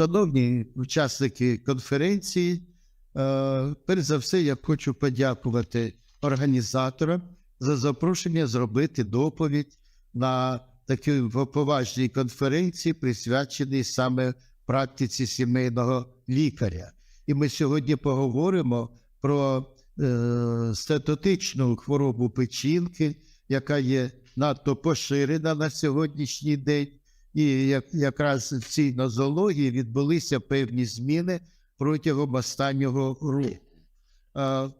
Шановні учасники конференції, е, перш за все, я хочу подякувати організаторам за запрошення зробити доповідь на такій поважній конференції, присвяченій саме практиці сімейного лікаря. І ми сьогодні поговоримо про е, статотичну хворобу печінки, яка є надто поширена на сьогоднішній день. І як, якраз в цій нозології відбулися певні зміни протягом останнього року.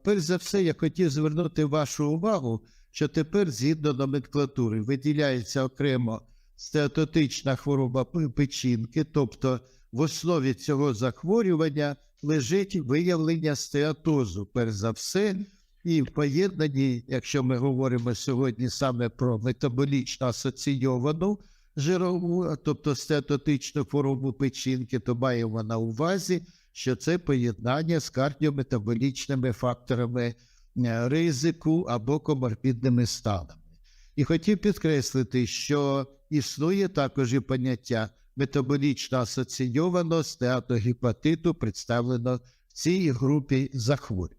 Перш за все, я хотів звернути вашу увагу, що тепер згідно номенклатури виділяється окремо стеатотична хвороба печінки, тобто в основі цього захворювання лежить виявлення стеатозу, перш за все, і в поєднанні, якщо ми говоримо сьогодні саме про метаболічно асоційовану жирову, тобто стеатотичну хворобу печінки, то маємо на увазі, що це поєднання з кардіометаболічними факторами е, ризику або коморбідними станами. І хотів підкреслити, що існує також і поняття метаболічно асоційованого стеатогепатиту, представлено в цій групі захворювань.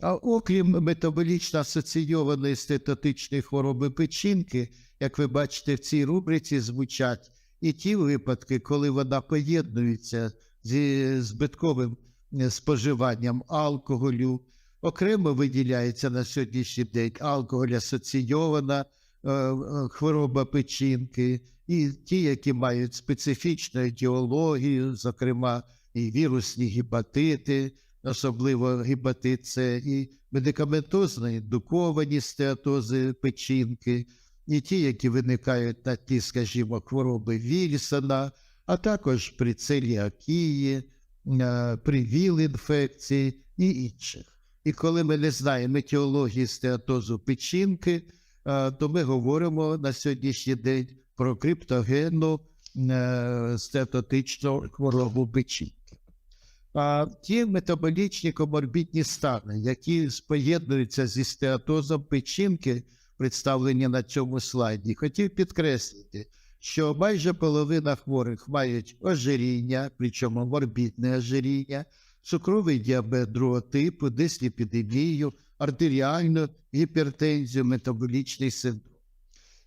А окрім метаболічно асоційованої стетатичної хвороби печінки, як ви бачите, в цій рубриці звучать і ті випадки, коли вона поєднується зі збитковим е, споживанням алкоголю. Окремо виділяється на сьогоднішній день алкоголь асоційована е, е, хвороба печінки, і ті, які мають специфічну етіологію, зокрема і вірусні гепатити, особливо гепатит С, і медикаментозно індуковані стеатози печінки, і ті, які виникають на ті, скажімо, хвороби Вільсона, а також при целіакії, е, при ВІЛ-інфекції і інших. І коли ми не знаємо етіології стеатозу печінки, е, то ми говоримо на сьогоднішній день про криптогенну е, стеатотичну хворобу печінки. А ті метаболічні коморбідні стани, які споєднуються зі стеатозом печінки, представлені на цьому слайді, хотів підкреслити, що майже половина хворих мають ожиріння, причому морбідне ожиріння, цукровий діабет другого типу, дисліпідемію, артеріальну гіпертензію, метаболічний синдром.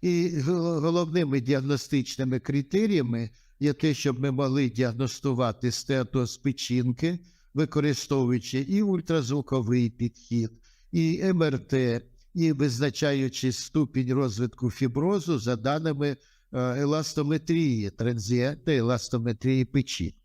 І головними діагностичними критеріями є те, щоб ми могли діагностувати стеатоз печінки, використовуючи і ультразвуковий підхід, і МРТ, і визначаючи ступінь розвитку фіброзу за даними е, еластометрії, транзієнтної еластометрії печінки.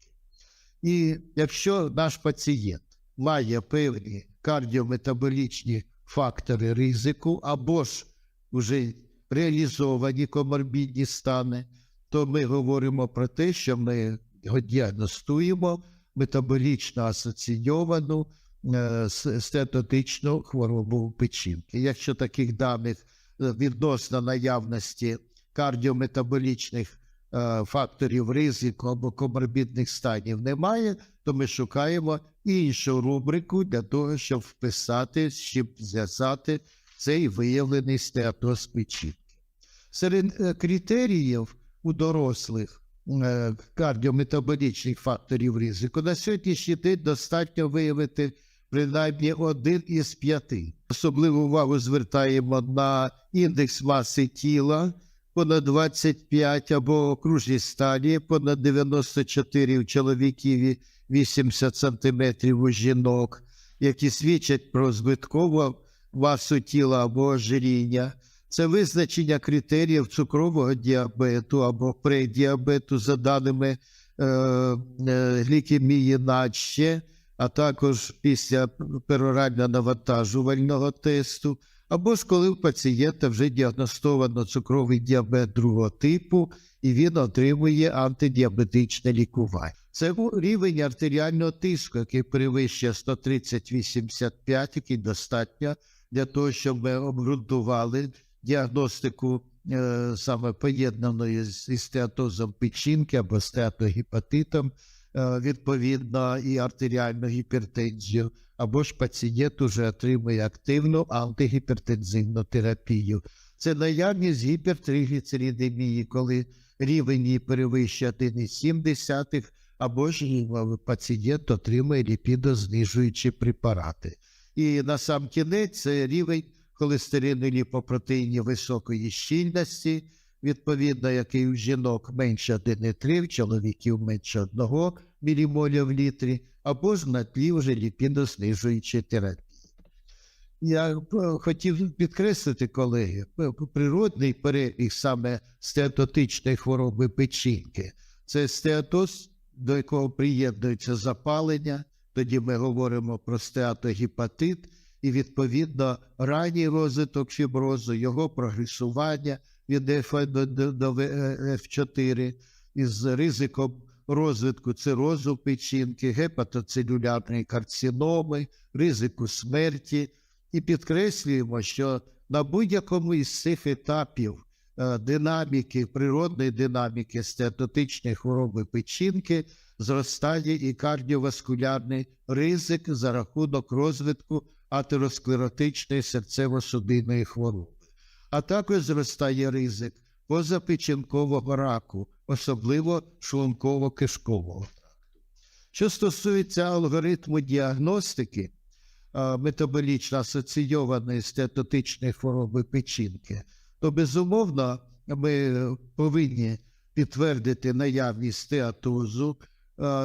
І якщо наш пацієнт має певні кардіометаболічні фактори ризику або ж вже реалізовані коморбідні стани, то ми говоримо про те, що ми його діагностуємо метаболічно асоційовану е, стеатотичну хворобу печінки. Якщо таких даних е, відносно наявності кардіометаболічних е, факторів ризику або коморбідних станів немає, то ми шукаємо іншу рубрику для того, щоб вписати, щоб зв'язати цей виявлений стеатоз печінки. Серед критеріїв у дорослих кардіометаболічних факторів ризику на сьогоднішній день достатньо виявити принаймні один із п'яти. Особливу увагу звертаємо на індекс маси тіла понад 25 або окружні стадії понад 94 у чоловіків і 80 сантиметрів у жінок, які свідчать про збиткову масу тіла або ожиріння. Це визначення критеріїв цукрового діабету або предіабету за даними е, е, глікемії наче, а також після перорально навантажувального тесту, або ж коли у пацієнта вже діагностовано цукровий діабет другого типу, і він отримує антидіабетичне лікування. Це рівень артеріального тиску, який перевищує 130-85, який достатньо для того, щоб ми обґрунтували діагностику е, саме поєднаної з стеатозом печінки або стеатогепатитом, відповідно, і артеріальну гіпертензію, або ж пацієнт уже отримує активну антигіпертензивну терапію. Це наявність гіпертригліцеридемії, коли рівень її перевищує 1,7 або ж е, пацієнт отримує ліпідознижуючі препарати. І на сам кінець це рівень холестерину ліпопротеїнів високої щільності, відповідно, який у жінок менше 1,3, в чоловіків менше 1 мілімоля в літрі, або ж на тлі вже ліпідознижуючої терапії. Я е, хотів підкреслити, колеги, природний перебіг саме стеатотичної хвороби печінки. Це стеатоз, до якого приєднується запалення, тоді ми говоримо про стеатогепатит, і відповідно ранній розвиток фіброзу, його прогресування від F до, до, до F4 із ризиком розвитку цирозу печінки, гепатоцелюлярної карциноми, ризику смерті. І підкреслюємо, що на будь-якому із цих етапів е, динаміки, природної динаміки стеатотичної хвороби печінки зростає і кардіоваскулярний ризик за рахунок розвитку атеросклеротичної серцево-судинної хвороби. А також зростає ризик позапечінкового раку, особливо шлунково-кишкового. Що стосується алгоритму діагностики, метаболічно асоційованої стеатотичної хвороби печінки, то безумовно ми повинні підтвердити наявність стеатозу,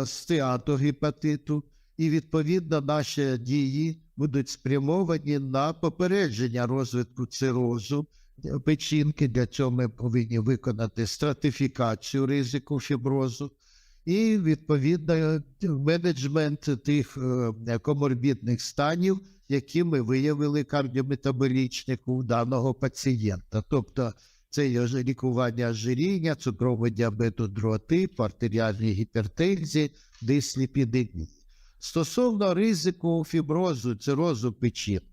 стеатогепатиту, і відповідно наші дії будуть спрямовані на попередження розвитку цирозу печінки. Для цього ми повинні виконати стратифікацію ризику фіброзу і відповідно менеджмент тих е, коморбідних станів, які ми виявили кардіометаболічних у даного пацієнта. Тобто це є лікування ожиріння, цукрового діабету другого типу, артеріальної гіпертензії, дисліпідемії. Стосовно ризику фіброзу, цирозу печінки,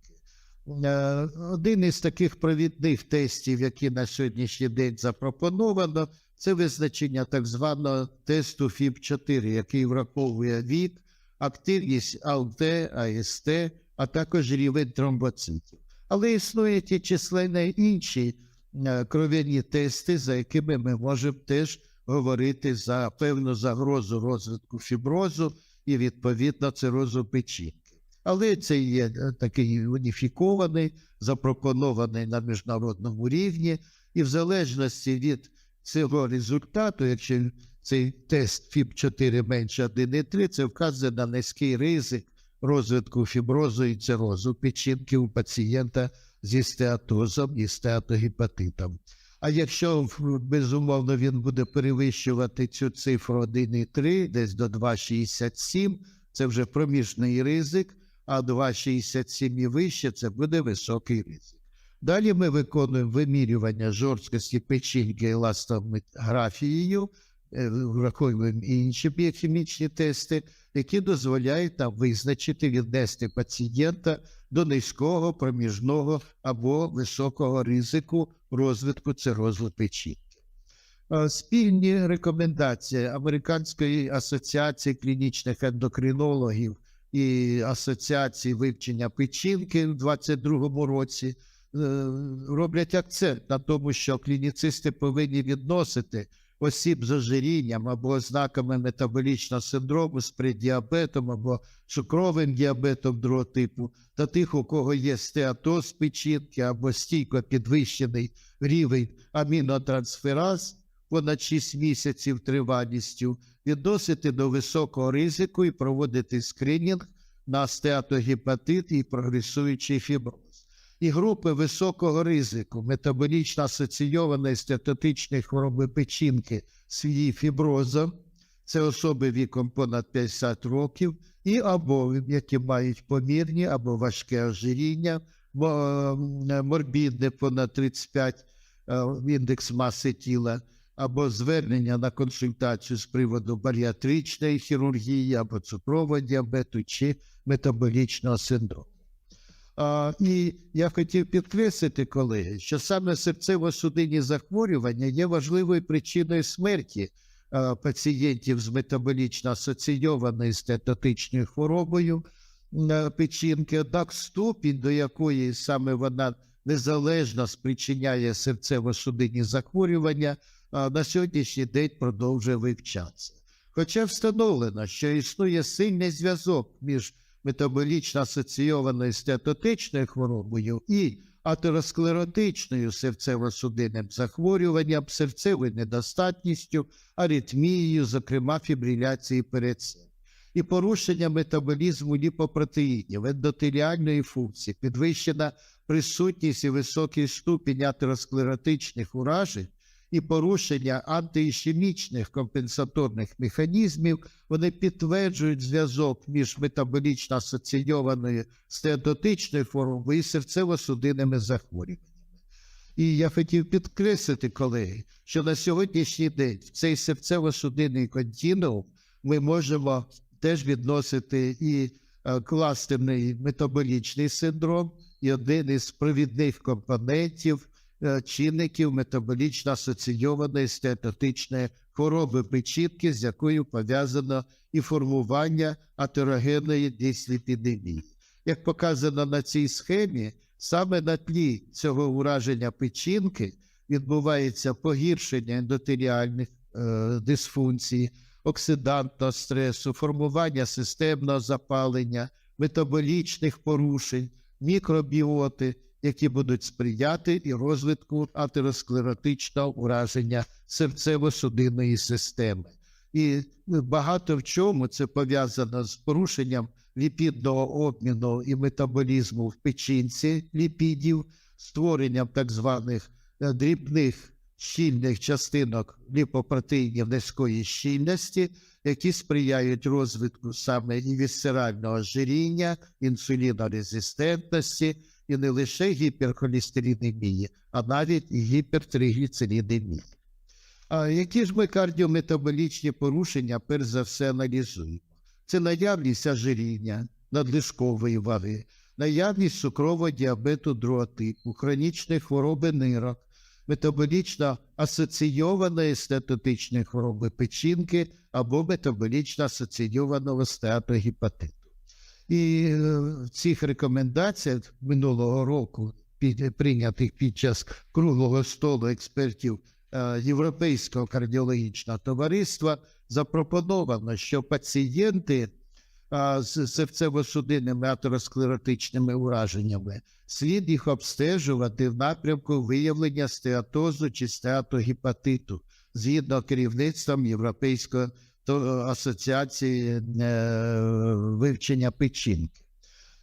один із таких провідних тестів, які на сьогоднішній день запропоновано, це визначення так званого тесту ФІБ-4, який враховує вік, активність АЛТ, АСТ, а також рівень тромбоцитів. Але існують і численні інші е, кров'яні тести, за якими ми можемо теж говорити за певну загрозу розвитку фіброзу і відповідно цирозу печінки. Але це є е, такий уніфікований, запропонований на міжнародному рівні, і в залежності від цього результату, якщо цей тест ФІБ-4 менше 1,3, це вказує на низький ризик розвитку фіброзу і цирозу печінки у пацієнта зі стеатозом і стеатогепатитом. А якщо безумовно він буде перевищувати цю цифру 1,3, десь до 2,67, це вже проміжний ризик, а 2,67 і вище це буде високий ризик. Далі ми виконуємо вимірювання жорсткості печінки еластографією, е, враховуємо інші біохімічні тести, які дозволяють нам визначити, віднести пацієнта до низького, проміжного або високого ризику розвитку цирозу печінки. Спільні рекомендації Американської асоціації клінічних ендокринологів і Асоціації вивчення печінки в 2022 році е, роблять акцент на тому, що клініцисти повинні відносити осіб з ожирінням або ознаками метаболічного синдрому з преддіабетом або цукровим діабетом другого типу, та тих, у кого є стеатоз печінки або стійко підвищений рівень амінотрансфераз понад 6 місяців тривалістю, відносити до високого ризику і проводити скринінг на стеатогепатит і прогресуючий фіброз. І групи високого ризику метаболічно асоційованої стеатотичної хвороби печінки з її фіброзом, це особи віком понад 50 років, і або які мають помірні або важке ожиріння, мо- морбідне понад 35 е, індекс маси тіла, або звернення на консультацію з приводу баріатричної хірургії, або цукрового діабету чи метаболічного синдрому. А, і я хотів підкреслити, колеги, що саме серцево-судинні захворювання є важливою причиною смерті а, пацієнтів з метаболічно асоційованою стеатотичною хворобою а, печінки. Однак ступінь, до якої саме вона незалежно спричиняє серцево-судинні захворювання, на сьогоднішній день продовжує вивчатися. Хоча встановлено, що існує сильний зв'язок між метаболічно асоційованою стеатотичною хворобою і атеросклеротичною серцево-судинним захворюванням, серцевою недостатністю, аритмією, зокрема фібриляцією передсердя. І порушення метаболізму ліпопротеїнів, ендотеліальної функції, підвищена присутність і високий ступінь атеросклеротичних уражень і порушення антиішемічних компенсаторних механізмів, вони підтверджують зв'язок між метаболічно асоційованою стеатотичною формою і серцево-судинними захворюваннями. І я хотів підкреслити, колеги, що на сьогоднішній день в цей серцево-судинний континуум ми можемо теж відносити і е, кластерний метаболічний синдром, і один із провідних компонентів чинників метаболічно асоційованої стеатотичної хвороби печінки, з якою пов'язано і формування атерогенної дисліпідемії. Як показано на цій схемі, саме на тлі цього ураження печінки відбувається погіршення ендотеріальних е, дисфункцій, оксидантного стресу, формування системного запалення, метаболічних порушень, мікробіоти, які будуть сприяти і розвитку атеросклеротичного ураження серцево-судинної системи. І ну, багато в чому це пов'язано з порушенням ліпідного обміну і метаболізму в печінці ліпідів, створенням так званих е, дрібних щільних частинок ліпопротеїнів низької щільності, які сприяють розвитку саме і вісцерального ожиріння, інсулінорезистентності, і не лише гіперхолестеринемії, а навіть і. А які ж ми кардіометаболічні порушення перш за все аналізуємо? Це наявність ожиріння, надлишкової ваги, наявність цукрового діабету другого типу, хронічної хвороби нирок, метаболічно асоційованої стеатотичної хвороби печінки або метаболічно асоційованого стеатогепатиту. І е, в цих рекомендаціях минулого року, під, прийнятих під час круглого столу експертів е, Європейського кардіологічного товариства, запропоновано, що пацієнти з серцево-судинними атеросклеротичними ураженнями слід їх обстежувати в напрямку виявлення стеатозу чи стеатогепатиту згідно керівництвом Європейської то- асоціації е, вивчення печінки.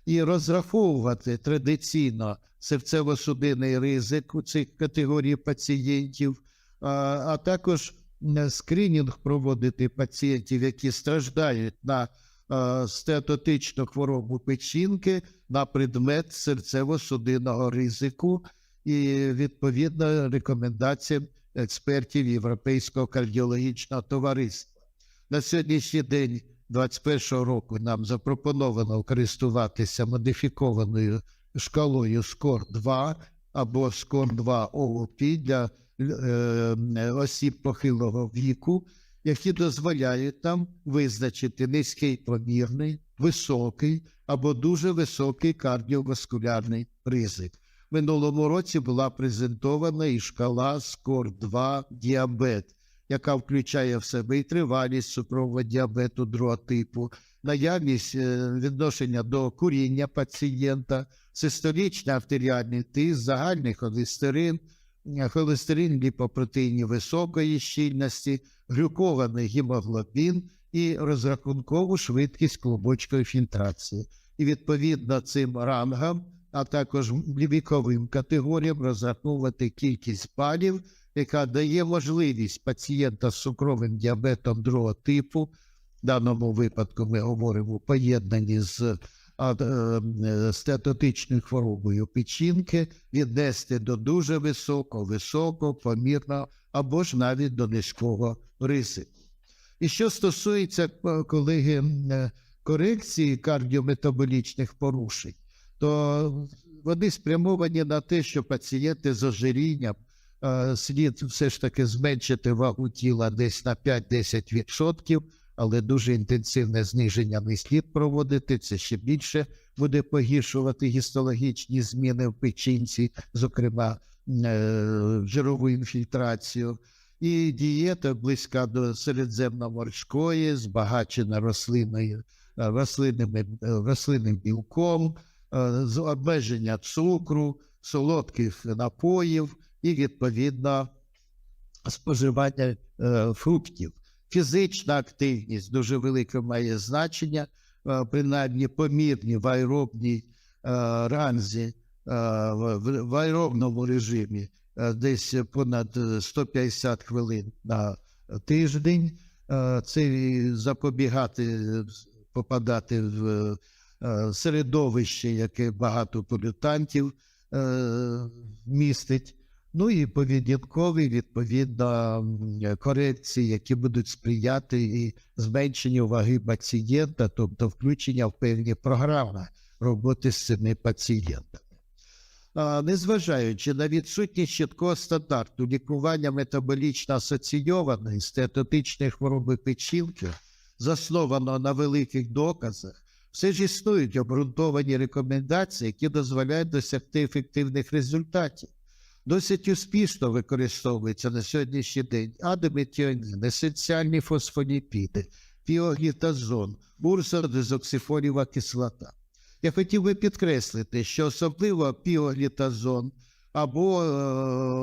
І розраховувати традиційно серцево-судинний ризик у цих категорій пацієнтів, а, також скринінг проводити пацієнтів, які страждають на е, стеатотичну хворобу печінки на предмет серцево-судинного ризику і відповідно рекомендаціям експертів Європейського кардіологічного товариства. На сьогоднішній день 2021 року нам запропоновано користуватися модифікованою шкалою SCORE-2 або SCORE-2 OOP для е, осіб похилого віку, які дозволяють нам визначити низький помірний, високий або дуже високий кардіоваскулярний ризик. Минулому році була презентована і шкала SCORE-2 діабет, яка включає в себе і тривалість цукрового діабету другого типу, наявність е, відношення до куріння пацієнта, систолічний артеріальний тиск, загальний холестерин, е, холестерин ліпопротеїнів високої щільності, глюкований гемоглобін і розрахункову швидкість клубочкової фільтрації. І відповідно цим рангам, а також віковим категоріям розраховувати кількість балів, яка дає можливість пацієнта з цукровим діабетом другого типу, в даному випадку ми говоримо у поєднанні з а, е, хворобою печінки, віднести до дуже високого, високого, помірного або ж навіть до низького ризику. І що стосується е, колеги е, корекції кардіометаболічних порушень, то вони спрямовані на те, що пацієнти з ожирінням слід все ж таки зменшити вагу тіла десь на 5-10%, але дуже інтенсивне зниження не слід проводити. Це ще більше буде погіршувати гістологічні зміни в печінці, зокрема е, жирову інфільтрацію. і дієта близька до середземноморської, збагачена рослинною, е, рослинними, е, рослинним білком, е, обмеження цукру, солодких напоїв і відповідно споживання е, фруктів. Фізична активність дуже велике має значення, е, принаймні помірні в аеробній е, ранзі, в, аеробному режимі десь понад е, 150 хвилин на тиждень. Це запобігати, попадати в середовище, яке багато полютантів містить. Ну і поведінкові, відповідно, корекції, які будуть сприяти і зменшенню ваги пацієнта, тобто включення в певні програми роботи з цими пацієнтами. Незважаючи на відсутність чіткого стандарту лікування метаболічно асоційованої стеатотичної хвороби печінки, заснованого на великих доказах, все ж існують обґрунтовані рекомендації, які дозволяють досягти ефективних результатів. Досить успішно використовується на сьогоднішній день адометіонін, есенціальні фосфоліпіди, піоглітазон, бурсордезоксифоліва кислота. Я хотів би підкреслити, що особливо піоглітазон або е,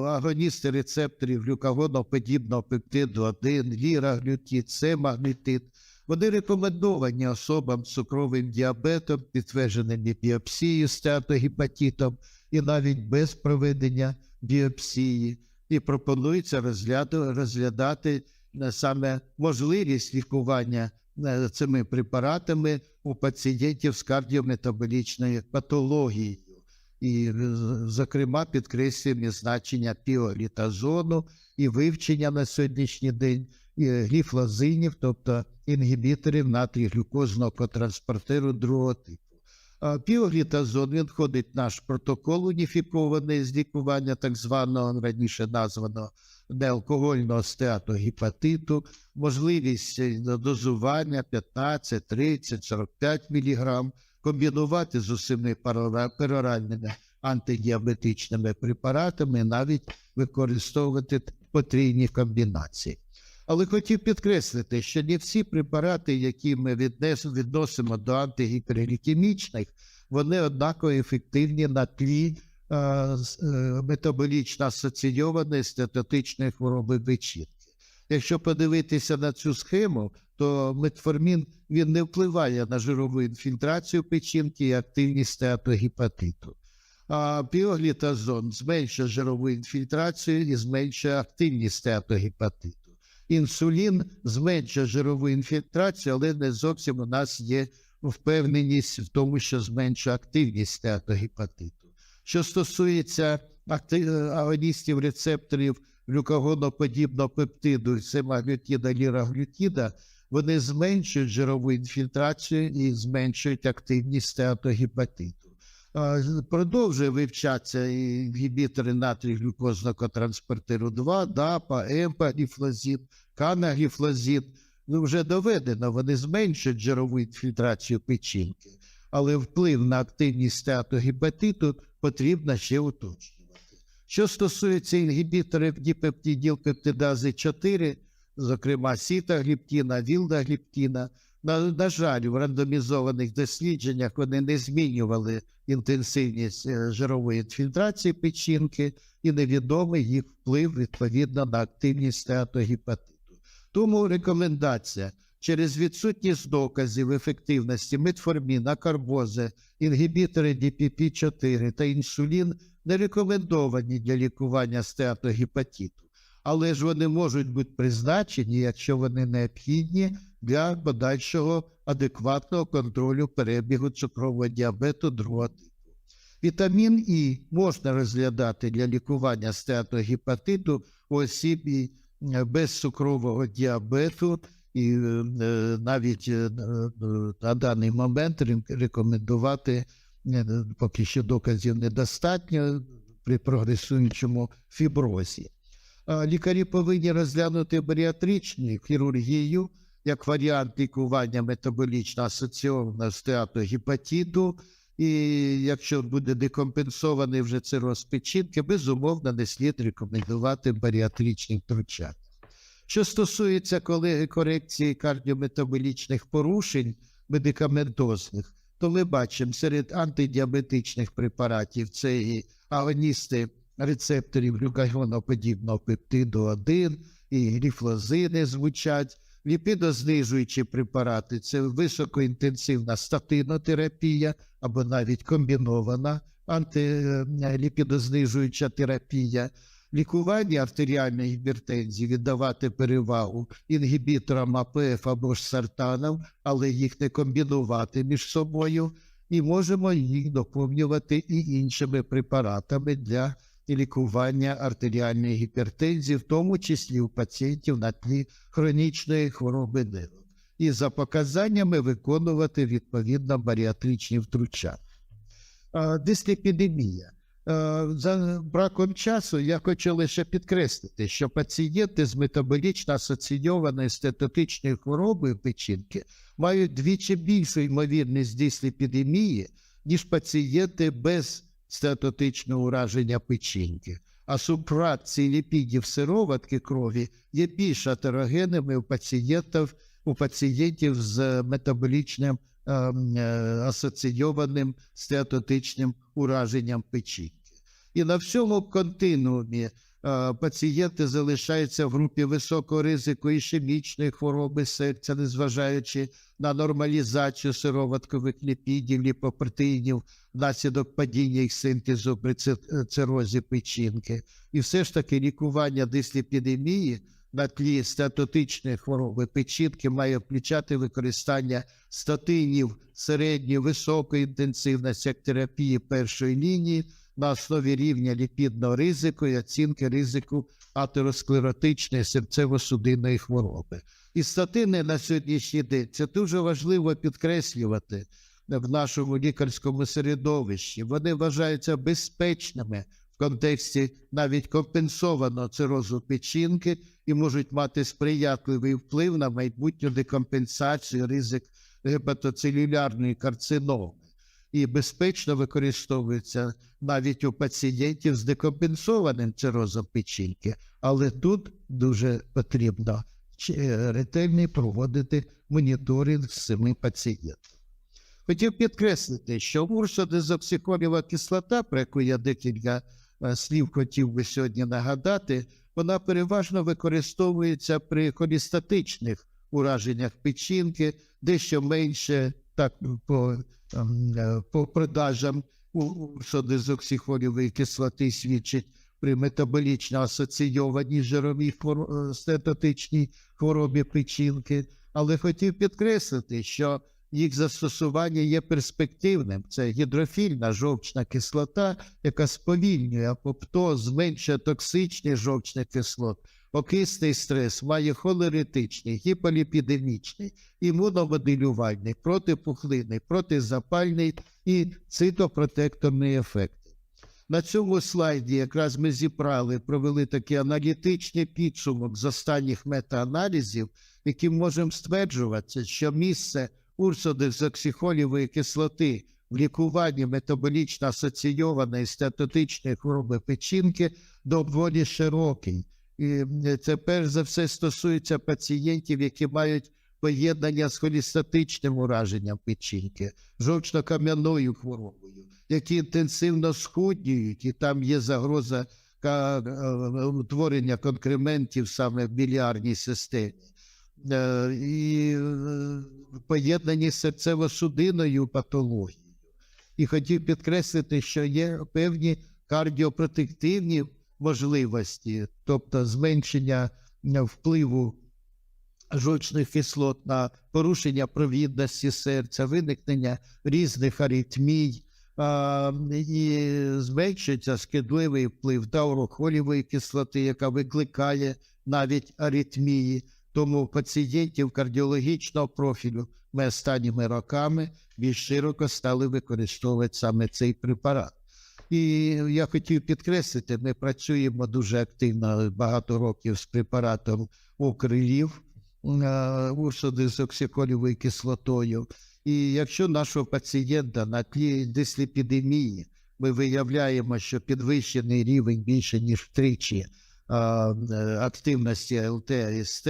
агоністи рецепторів глюкагоноподібного пептиду 1, ліраглютид, семаглютид, вони рекомендовані особам з цукровим діабетом, підтвердженими біопсією стеатогепатитом і навіть без проведення біопсії. І пропонується розгляду, розглядати е, саме можливість лікування е, цими препаратами у пацієнтів з кардіометаболічною патологією. І, е, зокрема, підкреслюємо значення піолітазону і вивчення на сьогоднішній день гліфлозинів, тобто інгібіторів натрій глюкозного котранспортеру другого типу. Він входить наш протокол уніфікований з лікування так званого раніше названого неалкогольного стеатогепатиту, можливість е, дозування 15, 30, 45 мг, комбінувати з усіми пероральними антидіабетичними препаратами, навіть використовувати потрійні комбінації. Але хотів підкреслити, що не всі препарати, які ми відносимо до антигіперглікемічних, вони однаково ефективні на тлі е, метаболічно асоційованої статотичної хвороби печінки. Якщо подивитися на цю схему, то метформін він не впливає на жирову інфільтрацію печінки і активність стеатогепатиту. А піоглітазон зменшує жирову інфільтрацію і зменшує активність стеатогепатиту. Інсулін зменшує жирову інфільтрацію, але не зовсім у нас є впевненість в тому, що зменшує активність стеатогепатиту. Що стосується е, агоністів рецепторів глюкагоноподібного пептиду, семаглютіда, ліраглютіда, вони зменшують жирову інфільтрацію і зменшують активність стеатогепатиту. Продовжує вивчатися інгібітори натрій глюкозного котранспортеру 2, ДАПА, ЕМПА, гліфлозін, канагліфлозін. Ну, вже доведено, вони зменшують жирову інфільтрацію печінки, але вплив на активність стеатогепатиту потрібно ще уточнювати. Що стосується інгібіторів діпептиділпептидази 4, зокрема сітагліптіна, вілдагліптіна, на, на жаль, в рандомізованих дослідженнях вони не змінювали інтенсивність е, жирової інфільтрації печінки і невідомий їх вплив відповідно на активність стеатогепатиту. Тому рекомендація через відсутність доказів ефективності метформіна, карбози, інгібітори DPP-4 та інсулін не рекомендовані для лікування стеатогепатиту, але ж вони можуть бути призначені, якщо вони необхідні для подальшого адекватного контролю перебігу цукрового діабету другого типу. Вітамін І можна розглядати для лікування стеатогепатиту у осіб е, без цукрового діабету, і е, е, навіть на даний момент рекомендувати поки що доказів недостатньо при прогресуючому фіброзі. Лікарі повинні розглянути баріатричну хірургію як варіант лікування метаболічно асоційованого стеатогепатиту, і якщо буде декомпенсований вже цироз печінки, безумовно не слід рекомендувати баріатричні втручання. Що стосується колеги корекції кардіометаболічних порушень медикаментозних, то ми бачимо серед антидіабетичних препаратів це і агоністи рецепторів глюкагоноподібного пептиду 1, і гліфлозини звучать, ліпідознижуючі препарати це високоінтенсивна статинотерапія або навіть комбінована антиліпідознижуюча терапія. Лікування артеріальної гіпертензії віддавати перевагу інгібіторам АПФ або ж сартанам, але їх не комбінувати між собою, і можемо їх доповнювати і іншими препаратами для лікування артеріальної гіпертензії, в тому числі у пацієнтів на тлі хронічної хвороби нирок. І за показаннями виконувати відповідно баріатричні втручання. Дисліпідемія. За браком часу я хочу лише підкреслити, що пацієнти з метаболічно асоційованою статотичною хворобою печінки мають двічі більшу ймовірність дисліпідемії, ніж пацієнти без статотичного ураження печінки. А субфракції ліпідів сироватки крові є більш атерогенними у пацієнтів, у пацієнтів з метаболічним ем, е, асоційованим стеатотичним ураженням печінки. І на всьому континуумі пацієнти залишаються в групі високого ризику ішемічної хвороби серця, незважаючи на нормалізацію сироваткових ліпідів, ліпопротеїнів внаслідок падіння їх синтезу при е, цирозі печінки. І все ж таки лікування дисліпідемії на тлі статотичної хвороби печінки має включати використання статинів середньої високої інтенсивності як терапії першої лінії на основі рівня ліпідного ризику і оцінки ризику атеросклеротичної серцево-судинної хвороби. І статини на сьогоднішній день це дуже важливо підкреслювати в нашому лікарському середовищі. Вони вважаються безпечними в контексті навіть компенсованого цирозу печінки і можуть мати сприятливий вплив на майбутню декомпенсацію ризик гепатоцелюлярної карциноми і безпечно використовується навіть у пацієнтів з декомпенсованим цирозом печінки, але тут дуже потрібно чи- ретельний проводити моніторинг з цими пацієнтами. Хотів підкреслити, що урсодезоксихолєва кислота, про яку я декілька е, слів хотів би сьогодні нагадати, вона переважно використовується при холістатичних ураженнях печінки, дещо менше так по, ем, е, по продажам урсодезоксихолєвої кислоти свідчить при метаболічно асоційованій жировій е, хворобі печінки. Але хотів підкреслити, що їх застосування є перспективним. Це гідрофільна жовчна кислота, яка сповільнює апоптоз, зменшує токсичність жовчних кислот. Окисний стрес має холеритичний, гіполіпідемічний, імуномоделювальний, протипухлинний, протизапальний і цитопротекторний ефекти. На цьому слайді якраз ми зібрали, провели такий аналітичний підсумок з останніх метааналізів, яким можемо стверджувати, що місце урсодезоксихолівої кислоти в лікуванні метаболічно асоційованої статотичної хвороби печінки доволі широкий. І це перш за все стосується пацієнтів, які мають поєднання з холістатичним ураженням печінки, жовчно-кам'яною хворобою, які інтенсивно схуднюють, і там є загроза е, утворення конкрементів саме в білярній системі. Е, І е, поєднані з серцево-судинною патологією. І хотів підкреслити, що є певні кардіопротективні можливості, тобто зменшення е, впливу жовчних кислот на порушення провідності серця, виникнення різних аритмій, а, і зменшується шкідливий вплив таурохолівої кислоти, яка викликає навіть аритмії. Тому пацієнтів кардіологічного профілю ми останніми роками більш широко стали використовувати саме цей препарат. І я хотів підкреслити, ми працюємо дуже активно багато років з препаратом окрилів урсодезоксиколівою кислотою. І якщо нашого пацієнта на тлі дисліпідемії ми виявляємо, що підвищений рівень більше ніж втричі е, активності ЛТ АСТ,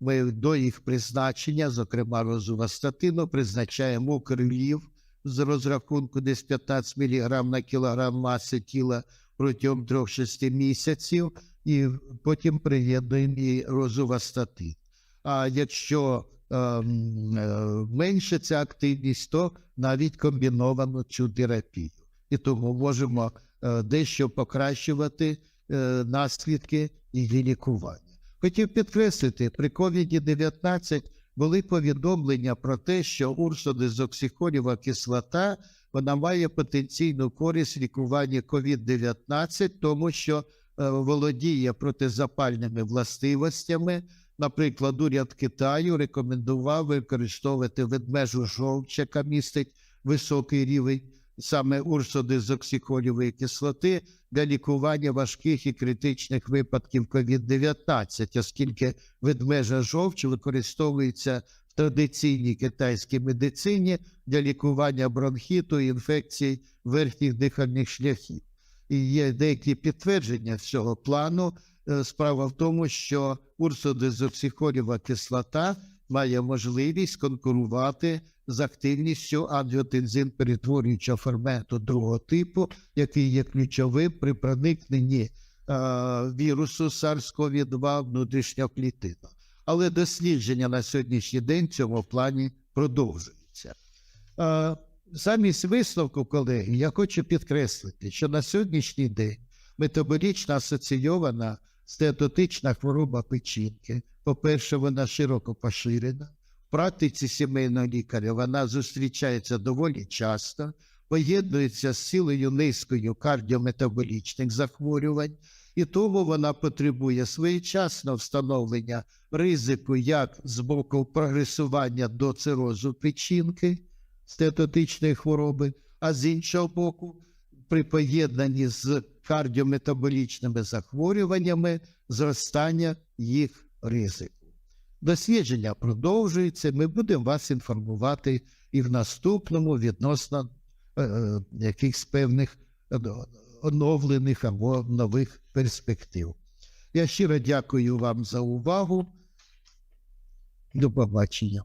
ми до їх призначення, зокрема розувастатину, призначаємо укрлів з розрахунку десь 15 мг на кілограм маси тіла протягом 3-6 місяців, і потім приєднуємо і розувастатин. А якщо ем, е, менше ця активність, то навіть комбіновану цю терапію. І тому можемо е, дещо покращувати е, наслідки її лікування. Хотів підкреслити, при COVID-19 були повідомлення про те, що урсодезоксихорєва кислота вона має потенційну користь лікування лікуванні COVID-19, тому що е, володіє протизапальними властивостями. Наприклад, уряд Китаю рекомендував використовувати ведмежу жовча, яка містить високий рівень саме урсодезоксихолівої кислоти для лікування важких і критичних випадків COVID-19, оскільки ведмежа жовч використовується в традиційній китайській медицині для лікування бронхіту і інфекцій верхніх дихальних шляхів. І є деякі підтвердження цього плану. Е, Справа в тому, що урсодезоксихолєва кислота має можливість конкурувати з активністю ангіотензин перетворюючого ферменту другого типу, який є ключовим при проникненні е, вірусу SARS-CoV-2 внутрішнього клітину. Але дослідження на сьогоднішній день в цьому плані продовжуються. Е, Замість висновку, колеги, я хочу підкреслити, що на сьогоднішній день метаболічно асоційована стеатотична хвороба печінки. По-перше, вона широко поширена. В практиці сімейного лікаря вона зустрічається доволі часто, поєднується з цілою низкою кардіометаболічних захворювань, і тому вона потребує своєчасного встановлення ризику як з боку прогресування до цирозу печінки, стеатотичної хвороби, а з іншого боку, при поєднанні з кардіометаболічними захворюваннями зростання їх ризику. Дослідження продовжується. Ми будемо вас інформувати і в наступному відносно е, е, якихось певних е, оновлених або нових перспектив. Я щиро дякую вам за увагу. До побачення.